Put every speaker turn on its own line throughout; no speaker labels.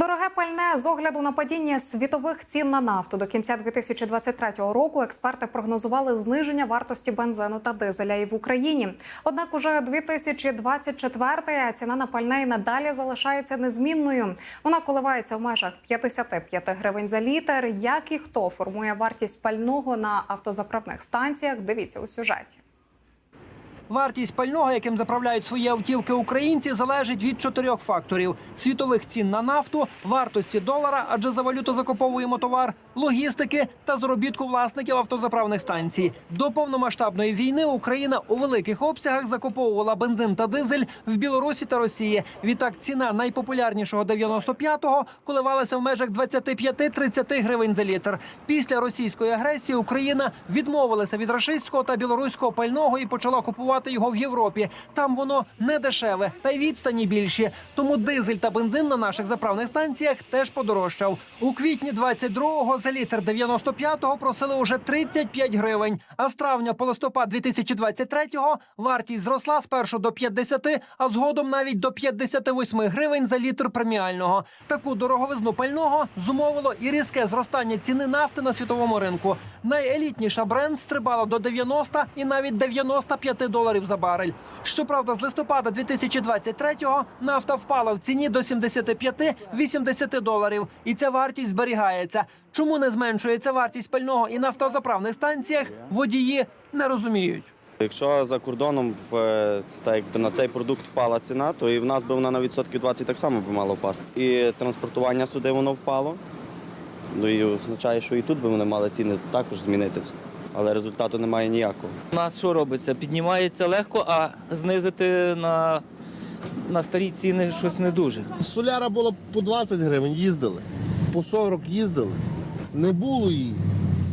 Дороге пальне з огляду на падіння світових цін на нафту до кінця 2023 року. Експерти прогнозували зниження вартості бензину та дизеля і в Україні. Однак, уже 2024 ціна на пальне і надалі залишається незмінною. Вона коливається в межах 55 гривень за літр. Як і хто формує вартість пального на автозаправних станціях? Дивіться у сюжеті.
Вартість пального, яким заправляють свої автівки українці, залежить від чотирьох факторів: світових цін на нафту, вартості долара, адже за валюту закуповуємо товар, логістики та заробітку власників автозаправних станцій. До повномасштабної війни Україна у великих обсягах закуповувала бензин та дизель в Білорусі та Росії. Відтак ціна найпопулярнішого 95-го коливалася в межах 25-30 гривень за літр. Після російської агресії Україна відмовилася від рашистського та білоруського пального і почала купувати його в Європі. Там воно не дешеве, та й відстані більші. Тому дизель та бензин на наших заправних станціях теж подорожчав. У квітні 22-го за літр 95-го просили уже 35 гривень. А з травня по листопад 2023-го вартість зросла спершу до 50, а згодом навіть до 58 гривень за літр преміального. Таку дороговизну пального зумовило і різке зростання ціни нафти на світовому ринку. Найелітніша бренд стрибала до 90 і навіть 95 доларів за барель. Щоправда, з листопада 2023-го нафта впала в ціні до 75-80 доларів, і ця вартість зберігається. Чому не зменшується вартість пального і на автозаправних станціях? Водії не розуміють.
Якщо за кордоном в, е, так якби на цей продукт впала ціна, то і в нас би вона на відсотків 20 так само би мала впасти. І транспортування сюди воно впало. Ну і означає, що і тут би вони мали ціни також змінитися. Але результату немає ніякого.
У нас що робиться? Піднімається легко, а знизити на, на старі ціни щось не дуже.
Соляра була по 20 гривень, їздили. По 40 їздили. Не було її,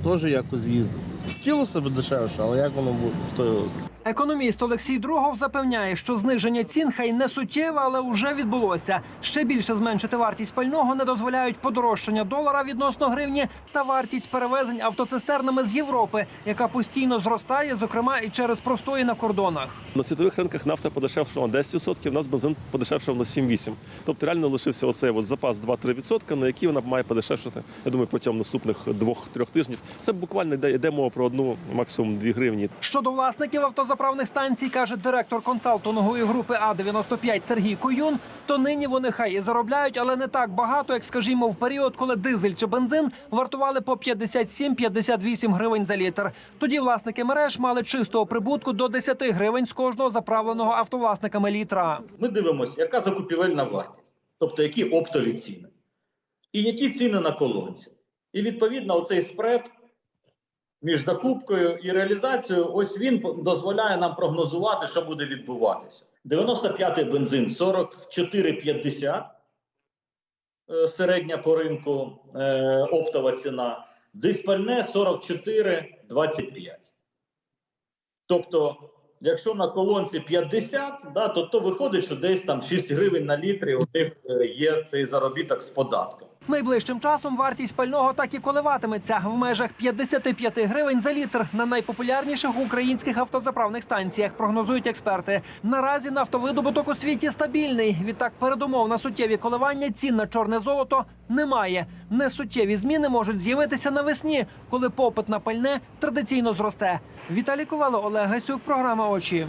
теж якось їздили. Хотілося б дешевше, але як воно буде, хто його знає.
Економіст Олексій Другов запевняє, що зниження цін хай не суттєве, але вже відбулося. Ще більше зменшити вартість пального не дозволяють подорожчання долара відносно гривні та вартість перевезень автоцистернами з Європи, яка постійно зростає, зокрема і через простої на кордонах.
На світових ринках нафта подешевшала на 10%, у нас бензин подешевшав на 7-8%. Тобто реально лишився оцей от запас 2-3%, на який вона має подешевшити, я думаю, протягом наступних 2-3 тижнів. Це буквально йде, йде мова про одну, максимум 2 гривні.
Щодо власників автозаправних станцій, каже директор консалтингової групи А95 Сергій Куюн, то нині вони хай і заробляють, але не так багато, як скажімо, в період, коли дизель чи бензин вартували по 57-58 гривень за літр. Тоді власники мереж мали чистого прибутку до 10 гривень з кожного заправленого автовласниками літра.
ми дивимося, яка закупівельна вартість, тобто які оптові ціни, і які ціни на колонці. І відповідно, оцей спред між закупкою і реалізацією, ось він дозволяє нам прогнозувати, що буде відбуватися. 95-й бензин 44,50 е, середня по ринку е, оптова ціна, диспальне 44,25. Тобто, якщо на колонці 50, да, то, то виходить, що десь там 6 гривень на літрі у них е, є цей заробіток з податком.
Найближчим часом вартість пального так і коливатиметься в межах 55 гривень за літр на найпопулярніших українських автозаправних станціях. Прогнозують експерти. Наразі нафтовидобуток у світі стабільний. Відтак передумов на суттєві коливання цін на чорне золото немає. Несуттєві зміни можуть з'явитися навесні, коли попит на пальне традиційно зросте. Віталій Ковало, Олег Гасюк, програма очі.